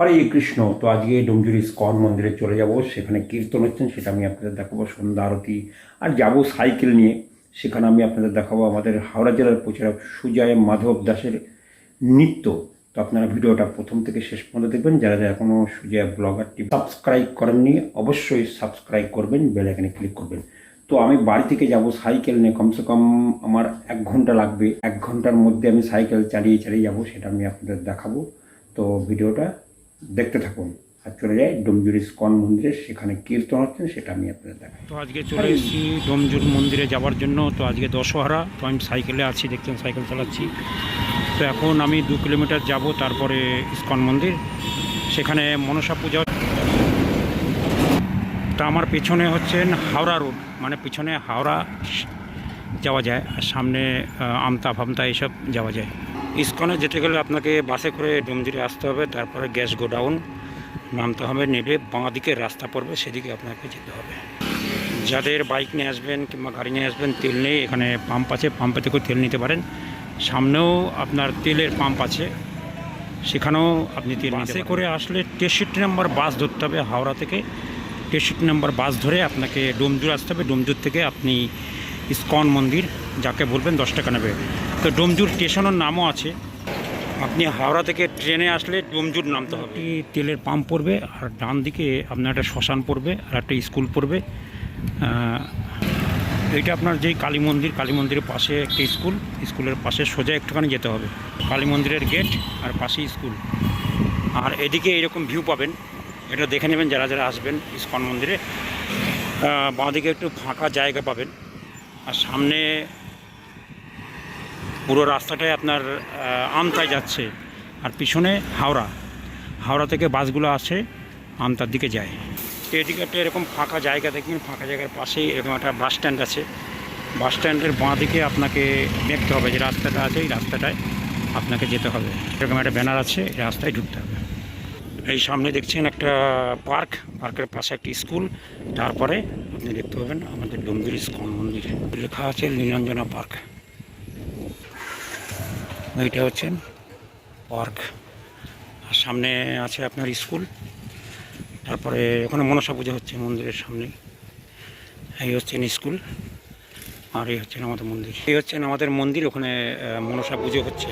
হরে কৃষ্ণ, তো আজকে ডুমজুরি স্কন মন্দিরে চলে যাব, সেখানে কীর্তন হচ্ছেন সেটা আমি আপনাদের দেখাবো, সন্ধ্যা আরতি, আর যাব সাইকেল নিয়ে, সেখানে আমি আপনাদের দেখাবো আমাদের হাওড়া জেলার প্রচারক সুজয় মাধব দাসের নৃত্য। তো আপনারা ভিডিওটা প্রথম থেকে শেষ পর্যন্ত দেখবেন, যারা যারা এখনও সুজয় ব্লগারটি সাবস্ক্রাইব করেননি, অবশ্যই সাবস্ক্রাইব করবেন, বেল আইকনে ক্লিক করবেন। তো আমি বাড়ি থেকে যাব সাইকেল নিয়ে, কমসে কম আমার এক ঘণ্টা লাগবে, এক ঘণ্টার মধ্যে আমি সাইকেল চালিয়ে চালিয়ে যাব, সেটা আমি আপনাদের দেখাবো। তো ভিডিওটা দেখতে থাকুন। আর চলে যাই ডোমজুরি স্কন মন্দিরে, সেখানে কীর্তন হচ্ছেন সেটা আমি আপনাদের দেখাই। তো আজকে চলে এসেছি ডোমজুর মন্দিরে যাওয়ার জন্য। তো আজকে দশহরা, তো আমি সাইকেলে আছি, দেখছেন সাইকেল চালাচ্ছি। তো এখন আমি দু কিলোমিটার যাব তারপরে ইস্কন মন্দির। সেখানে মনসা পূজা। তা আমার পেছনে হচ্ছেন হাওড়া রোড মানে পিছনে হাওড়া যাওয়া যায়, আর সামনে আমতা ফামতা এইসব যাওয়া যায়। ইস্কনে যেতে গেলে আপনাকে বাসে করে ডোমজুরে আসতে হবে তারপরে গ্যাস গোডাউন নামতে হবে নেবে বাঁ দিকে রাস্তা পড়বে সেদিকে আপনাকে যেতে হবে। যাদের বাইক নিয়ে আসবেন কিংবা গাড়ি নিয়ে আসবেন তেল নেই এখানে পাম্প আছে পাম্পে থেকেও তেল নিতে পারেন। সামনেও আপনার তেলের পাম্প আছে সেখানেও আপনি তেল বাসে করে আসলে তেষট্টি নম্বর বাস ধরতে হবে হাওড়া থেকে। তেষট্টি নম্বর বাস ধরে আপনাকে ডোমজুর আসতে হবে। ডোমজুর থেকে আপনি ইস্কন মন্দির যাকে বলবেন দশ টাকা নেবে। তো ডোমজুর স্টেশনের নামও আছে। আপনি হাওড়া থেকে ট্রেনে আসলে ডোমজুর নামতে হবে। একটি তেলের পাম্প পড়বে আর ডান দিকে আপনার একটা শ্মশান পড়বে আর একটা স্কুল পড়বে। এইটা আপনার যেই কালী মন্দির কালী মন্দিরের পাশে একটা স্কুল স্কুলের পাশে সোজা একটুখানি যেতে হবে। কালী মন্দিরের গেট আর পাশেই স্কুল। আর এদিকে এরকম ভিউ পাবেন। এটা দেখে নেবেন যারা যারা আসবেন ইস্কন মন্দিরে। বাঁদিকে একটু ফাঁকা জায়গা পাবেন। আর সামনে পুরো রাস্তাটাই আপনার আমতায় যাচ্ছে। আর পিছনে হাওড়া। হাওড়া থেকে বাসগুলো আসে, আমতার দিকে যায়। তো এদিকে একটা এরকম ফাঁকা জায়গা দেখবেন ফাঁকা জায়গার পাশেই এরকম একটা বাস স্ট্যান্ড আছে। বাস স্ট্যান্ডের বাঁ দিকে আপনাকে দেখতে হবে যে রাস্তাটা আছে, এই রাস্তাটায় আপনাকে যেতে হবে। এরকম একটা ব্যানার আছে, এই রাস্তায় ঢুকতে হবে। এই সামনে দেখছেন একটা পার্ক, পার্কের পাশে একটি স্কুল। তারপরে আপনি দেখতে পাবেন আমাদের ডোমজুর ইস্কন মন্দির। লেখা আছে নীলাঞ্জনা পার্ক। এইটা হচ্ছেন পার্ক। আর সামনে আছে আপনার স্কুল। তারপরে ওখানে মনসা পুজো হচ্ছে মন্দিরের সামনে। এই হচ্ছেন স্কুল। আর এই হচ্ছেন আমাদের মন্দির। এই হচ্ছেন আমাদের মন্দির, ওখানে মনসা পুজো হচ্ছে।